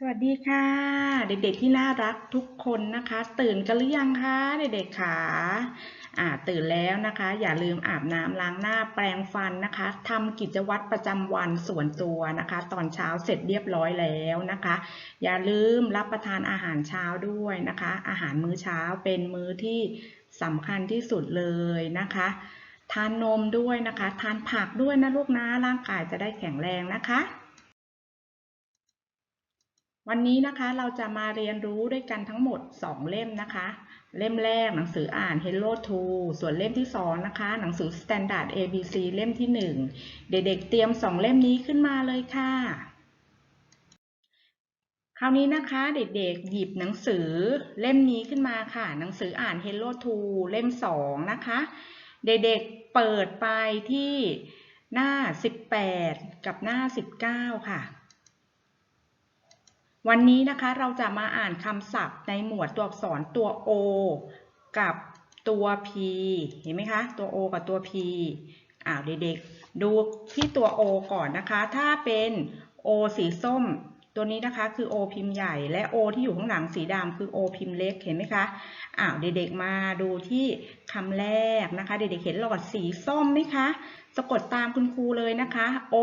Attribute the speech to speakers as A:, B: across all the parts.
A: สวัสดีค่ะ เด็กๆที่น่ารักทุกคนนะคะ ตื่นกันหรือยังคะเด็กๆค่ะอ่าตื่นแล้วนะคะ อย่าลืมอาบน้ำล้างหน้าแปรงฟันนะคะทำกิจวัตรประจำวันส่วนตัวนะคะ ตอนเช้าเสร็จเรียบร้อยแล้วนะคะ อย่าลืมรับประทานอาหารเช้าด้วยนะคะ อาหารมื้อเช้าเป็นมื้อที่สำคัญที่สุดเลยนะคะทานนมด้วยนะคะ ทานผักด้วยนะลูกนะร่างกายจะได้แข็งแรงนะคะ วันนี้นะคะเราจะมาเรียนรู้ด้วยกันทั้งหมด 2 เล่มนะคะ เล่มแรกหนังสืออ่าน Hello to ส่วนเล่มที่2นะคะหนังสือ Standard ABC เล่มที่ 1 เด็กๆเตรียม 2 เล่มนี้ขึ้นมาเลยค่ะ คราวนี้นะคะเด็กๆหยิบหนังสือเล่มนี้ขึ้นมาค่ะ หนังสืออ่าน Hello to เล่ม 2 นะคะ เด็กๆเปิดไปที่หน้า 18 กับหน้า 19 ค่ะ วันนี้นะคะเราจะมาอ่านคำศัพท์ในหมวดตัวอักษรตัว O กับตัว P เห็นไหมคะ ตัว O กับตัว P อ้าวเด็กๆ ดูที่ตัว O ก่อนนะคะ ถ้าเป็น O สีส้ม ตัวนี้นะคะคือ O พิมพ์ใหญ่ และ O ที่อยู่ข้างหลังสีดำคือ O พิมพ์เล็ก เห็นไหมคะ อ้าวเด็กๆ มาดูที่คำแรกนะคะ เด็กๆ เห็นหลอดสีส้มไหมคะ สะกดตามคุณครูเลยนะคะ O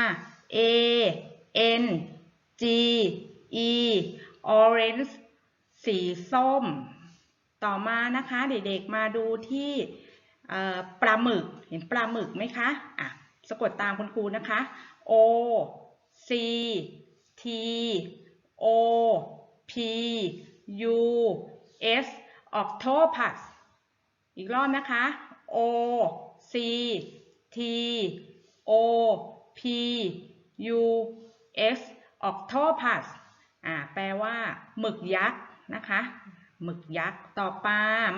A: R A N G E orange สีส้ม ต่อมานะคะเด็กๆมาดูที่ปลาหมึกเห็นปลาหมึกไหมคะอะสะกดตามคุณครูนะคะ O C T O P U S octopus อีกรอบนะคะ O C T O P U S octopus อ่าแปลว่าหมึกยักษ์นะคะหมึกยักษ์ต่อไป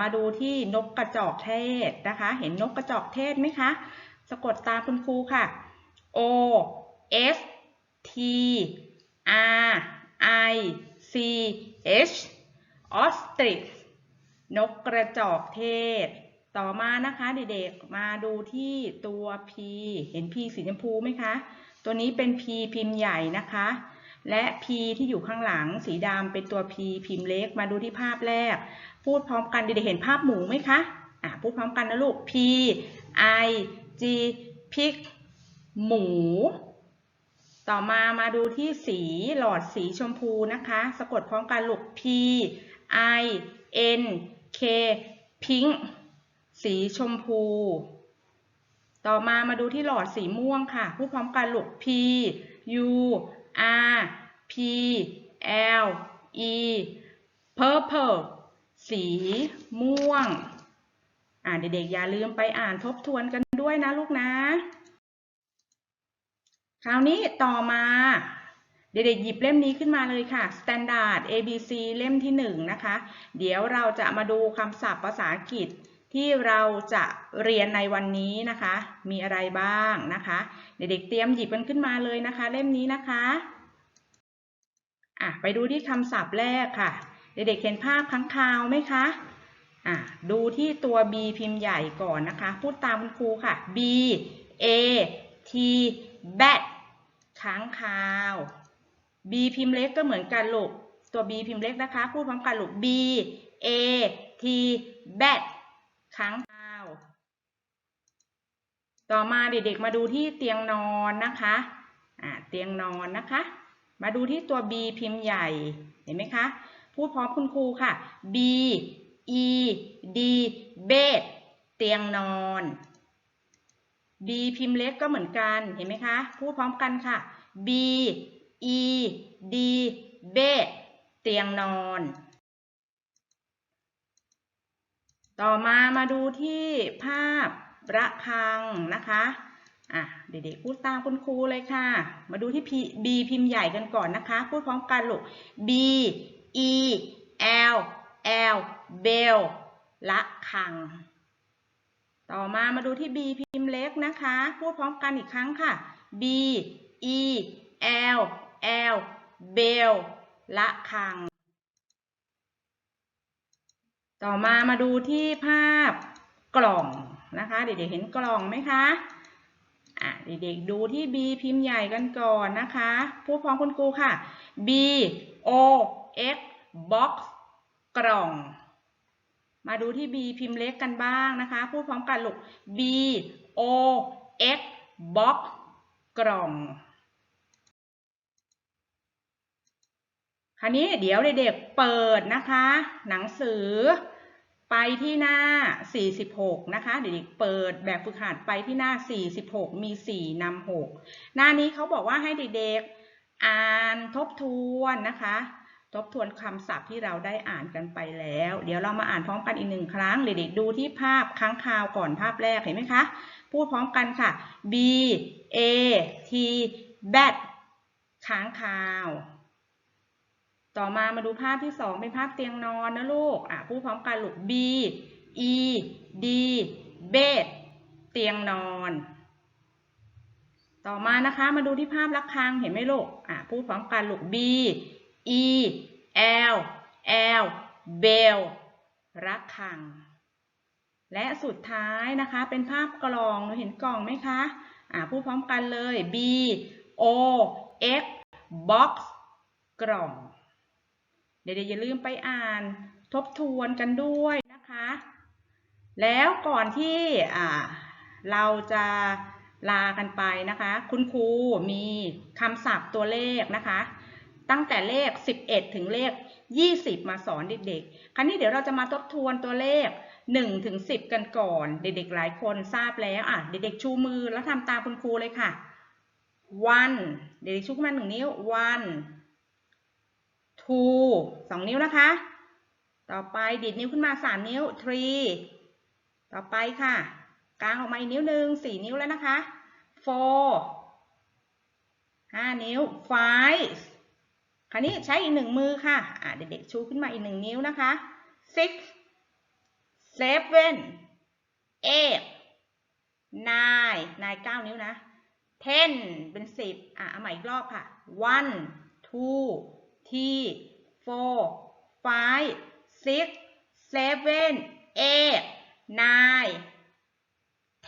A: มาดูที่นกกระจอกเทศนะคะ เห็นนกกระจอกเทศไหมคะ สะกดตามคุณครูค่ะ O S T R I C H ostrich นกกระจอกเทศ ต่อมานะคะเด็กๆ มาดูที่ตัว P เห็น P สีชมพูไหมคะ ตัวนี้เป็น P พิมพ์ใหญ่นะคะ และ P ที่อยู่ข้างหลังสีดำเป็นตัว P พิมพ์เล็ก มาดูที่ภาพแรก พูดพร้อมกันเด็กๆเห็นภาพหมูไหมคะอะพูดพร้อมกันนะลูก P I G pig หมู ต่อมามาดูที่สีหลอดสีชมพูนะคะ สะกดพร้อมกันลูก P I N K pink สีชมพู ต่อมามาดูที่หลอดสีม่วงค่ะ พูดพร้อมกันลูก P U R P L E purple สีม่วง อ่าเด็กๆอย่าลืมไปอ่านทบทวนกันด้วยนะลูกนะ คราวนี้ต่อมา เด็กๆหยิบเล่มนี้ขึ้นมาเลยค่ะ Standard ABC เล่มที่1นะคะ เดี๋ยวเราจะมาดูคำศัพท์ภาษาอังกฤษ ที่เราจะเรียนในวันนี้นะคะ มีอะไรบ้างนะคะ เด็กๆเตรียมหยิบมันขึ้นมาเลยนะคะ เล่มนี้นะคะอะไปดูที่คำศัพท์แรกค่ะ เด็กๆเห็นภาพค้างคาวไหมคะอะดูที่ตัว B พิมพ์ใหญ่ก่อนนะคะ พูดตามคุณครูค่ะ B A T bat ค้างคาว B พิมพ์เล็กก็เหมือนกันลูกตัว B พิมพ์เล็กนะคะ พูดพร้อมกันลูก B A T bat ค้างคาว ต่อมาเด็กๆมาดูที่เตียงนอนนะคะอ่าเตียงนอนนะคะ มาดูที่ตัว B พิมพ์ใหญ่ เห็นไหมคะ พูดพร้อมคุณครูค่ะ B E D bed เตียงนอน B พิมพ์เล็กก็เหมือนกัน เห็นไหมคะ พูดพร้อมกันค่ะ B E D bed เตียงนอน ต่อมามาดูที่ภาพระฆังนะคะอะเด็กๆพูดตามคุณครูเลยค่ะ มาดูที่ B พิมพ์ใหญ่กันก่อนนะคะ พูดพร้อมกันลูก B E L L bell ละคัง ต่อมามาดูที่ B พิมพ์เล็กนะคะ พูดพร้อมกันอีกครั้งค่ะ B E L L bell ละคัง ต่อมามาดูที่ภาพกล่องนะคะ เด็กๆเห็นกล่องไหมคะอะเด็กๆดูที่ B พิมพ์ใหญ่กันก่อนนะคะพูดพร้อมคุณครูค่ะ B O X box กล่อง มาดูที่ B พิมพ์เล็กกันบ้างนะคะพูดพร้อมกันลูก B O X box กล่อง คราวนี้เดี๋ยวเด็กๆเปิดนะคะ หนังสือไปที่หน้า 46 นะคะ เด็กๆเปิดแบบฝึกหัดไปที่หน้า 46 มี 4นำ6หน้านี้เขาบอกว่าให้เด็กๆอ่านทบทวนนะคะ ทบทวนคำศัพท์ที่เราได้อ่านกันไปแล้ว เดี๋ยวเรามาอ่านพร้อมกันอีกหนึ่งครั้ง เด็กๆดูที่ภาพค้างคาวก่อนภาพแรกเห็นไหมคะ พูดพร้อมกันค่ะ B A T bat ค้างคาว ต่อมามาดูภาพที่สองเป็นภาพเตียงนอนนะลูก อะพูดพร้อมกันลูก B E D bed เตียงนอน ต่อมานะคะมาดูที่ภาพระฆังเห็นไหมลูก อะพูดพร้อมกันลูก B E L L bell ระฆัง และสุดท้ายนะคะเป็นภาพกล่องหนูเห็นกล่องไหมคะ อะพูดพร้อมกันเลย B O X box กล่อง เดี๋ยวอย่าลืมไปอ่านทบทวนกันด้วยนะคะ แล้วก่อนที่เราจะลากันไปนะคะ คุณครูมีคำศัพท์ตัวเลขนะคะ ตั้งแต่เลข 11 ถึงเลข 20 มาสอนเด็กๆ คราวนี้เดี๋ยวเราจะมาทบทวนตัวเลข1ถึง10 กันก่อน เด็กๆ หลายคนทราบแล้วอะเด็กๆ ชูมือแล้วทำตามคุณครูเลยค่ะ one เด็กๆ ชูขึ้นมาหนึ่งนิ้ว one two สองนิ้วนะคะ ต่อไปดีดนิ้วขึ้นมาสามนิ้ว three ต่อไปค่ะ กลางออกมาอีกนิ้วหนึ่งสี่นิ้วแล้วนะคะ four ห้านิ้ว five คราวนี้ใช้อีกหนึ่งมือค่ะะเด็กๆชูขึ้นมาอีกหนึ่งนิ้วนะคะ six seven eight nine nine เก้านิ้วนะ ten เป็นสิบอะเอาใหม่อีกรอบค่ะ one two three four five six seven eight nine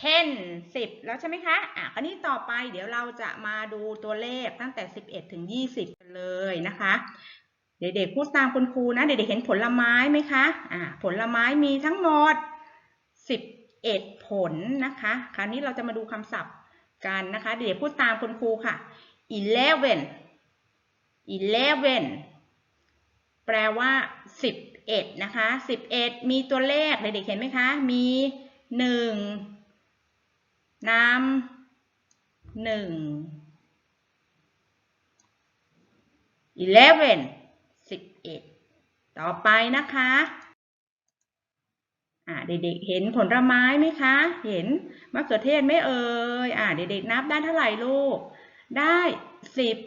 A: ten สิบแล้วใช่ไหมคะอะคราวนี้ต่อไปเดี๋ยวเราจะมาดูตัวเลขตั้งแต่ 11 ถึง 20กันเลยนะคะ เด็กๆพูดตามคุณครูนะ เด็กๆเห็นผลไม้ไหมคะอ่าผลไม้มีทั้งหมด 11 ผลนะคะ คราวนี้เราจะมาดูคำศัพท์กันนะคะ เด็กๆพูดตามคุณครูค่ะ eleven eleven แปลว่า11นะคะ11มีตัวเลขเด็กๆเห็นไหมคะ มี1นำหนึ่ง eleven สิบเอ็ดต่อไปนะคะอ่าเด็กๆเห็นผลไม้ไหมคะ เห็นมะเขือเทศไหม่เอ่ยอ่าเด็กๆนับได้เท่าไหร่ลูก ได้สิบ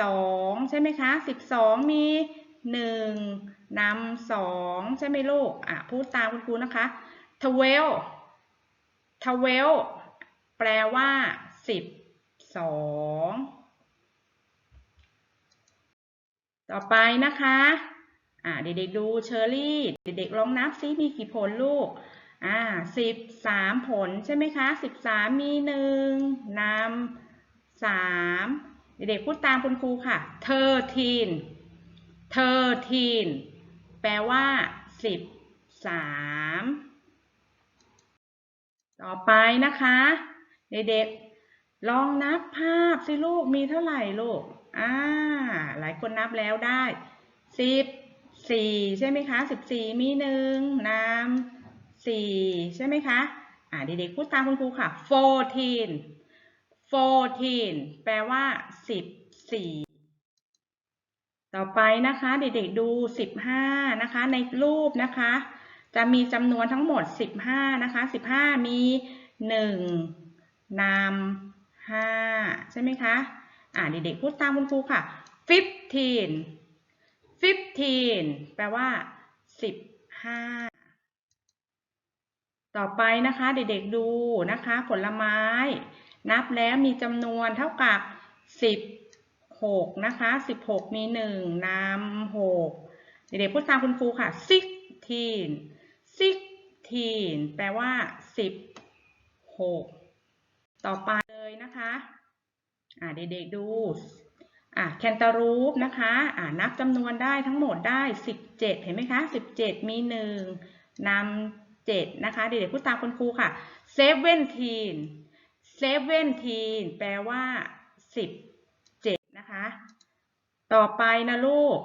A: สองใช่ไหมคะสิบสองมีหนึ่งนำสองใช่ไหมลูกอ่าพูดตามคุณครูนะคะ twelve twelve แปลว่าสิบสองต่อไปนะคะอ่าเด็กๆดูเชอรี่เด็กๆลองนับซิมีกี่ผลลูกอ่าสิบสามผลใช่ไหมคะสิบสามมีหนึ่งนำสาม เด็กๆพูดตามคุณครูค่ะ thirteen thirteen แปลว่าสิบสามต่อไปนะคะ เด็กๆลองนับภาพสิลูกมีเท่าไหร่ลูกอ่าหลายคนนับแล้วได้สิบสี่ใช่ไหมคะสิบสี่มีหนึ่งน้ำสี่ใช่ไหมคะอ่าเด็กๆพูดตามคุณครูค่ะ fourteen fourteen แปลว่าสิบสี่ต่อไปนะคะ เด็กๆดูสิบห้านะคะ ในรูปนะคะ จะมีจำนวนทั้งหมดสิบห้านะคะสิบห้ามีหนึ่งนำห้าใช่ไหมคะ อ่าเด็กๆพูดตามคุณครูค่ะ fifteen fifteen แปลว่าสิบห้าต่อไปนะคะเด็กๆดูนะคะ ผลไม้ นับแล้วมีจำนวนเท่ากับสิบหกนะคะสิบหกมีหนึ่งนำหกเด็กๆพูดตามคุณครูค่ะ sixteen sixteen แปลว่าสิบหกต่อไปเลยอ่าเด็กๆดูอะแคนตาลูปนะคะอ่านับจำนวนได้ทั้งหมดได้ 17 เห็นไหมคะ 17 มี 1นำ7นะคะ เด็กๆพูดตามคุณครูค่ะ seventeen seventeen แปลว่า17นะคะ ต่อไปนะลูก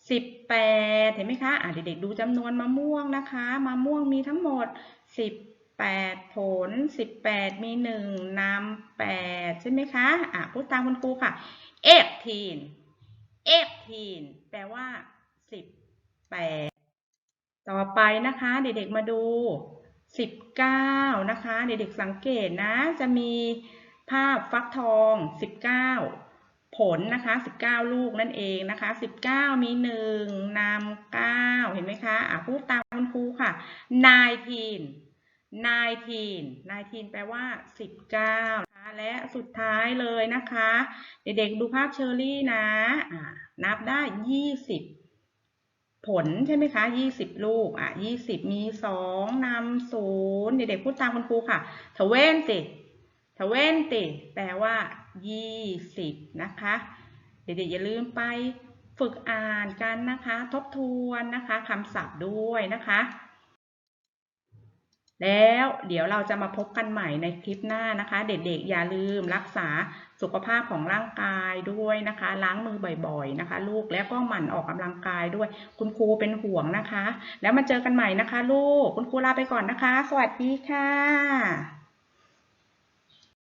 A: 18เห็นไหมคะอะเด็กๆดูจำนวนมะม่วงนะคะ มะม่วงมีทั้งหมด18ผล18มี1นำ8ใช่ไหมคะ อะพูดตามคุณครูค่ะ eighteen eighteen แปลว่า18ต่อไปนะคะ เด็กๆมาดู 19 นะคะ เด็กๆสังเกตนะ จะมีภาพฟักทอง 19 ผลนะคะ 19 ลูกนั่นเองนะคะ 19 มี 1นำ9เห็นไหมคะอะพูดตามคุณครูค่ะ nineteen nineteen nineteen แปลว่า 19นะคะและสุดท้ายเลยนะคะ เด็กๆดูภาพเชอรี่นะะนับได้ 20 ผลใช่ไหมคะ 20 ลูก อะ 20 มี 2นำศูนย์เด็กๆพูดตามคุณครูค่ะทเวนติทเวนติแปลว่า 20 นะคะ เด็กๆอย่าลืมไปฝึกอ่านกันนะคะ ทบทวนนะคะคำศัพท์ด้วยนะคะ แล้วเดี๋ยวเราจะมาพบกันใหม่ในคลิปหน้านะคะ เด็กๆอย่าลืมรักษาสุขภาพของร่างกายด้วยนะคะ ล้างมือบ่อยๆนะคะ ลูกแล้วก็หมั่นออกกำลังกายด้วย คุณครูเป็นห่วงนะคะ แล้วมาเจอกันใหม่นะคะ ลูกคุณครูลาไปก่อนนะคะ สวัสดีค่ะ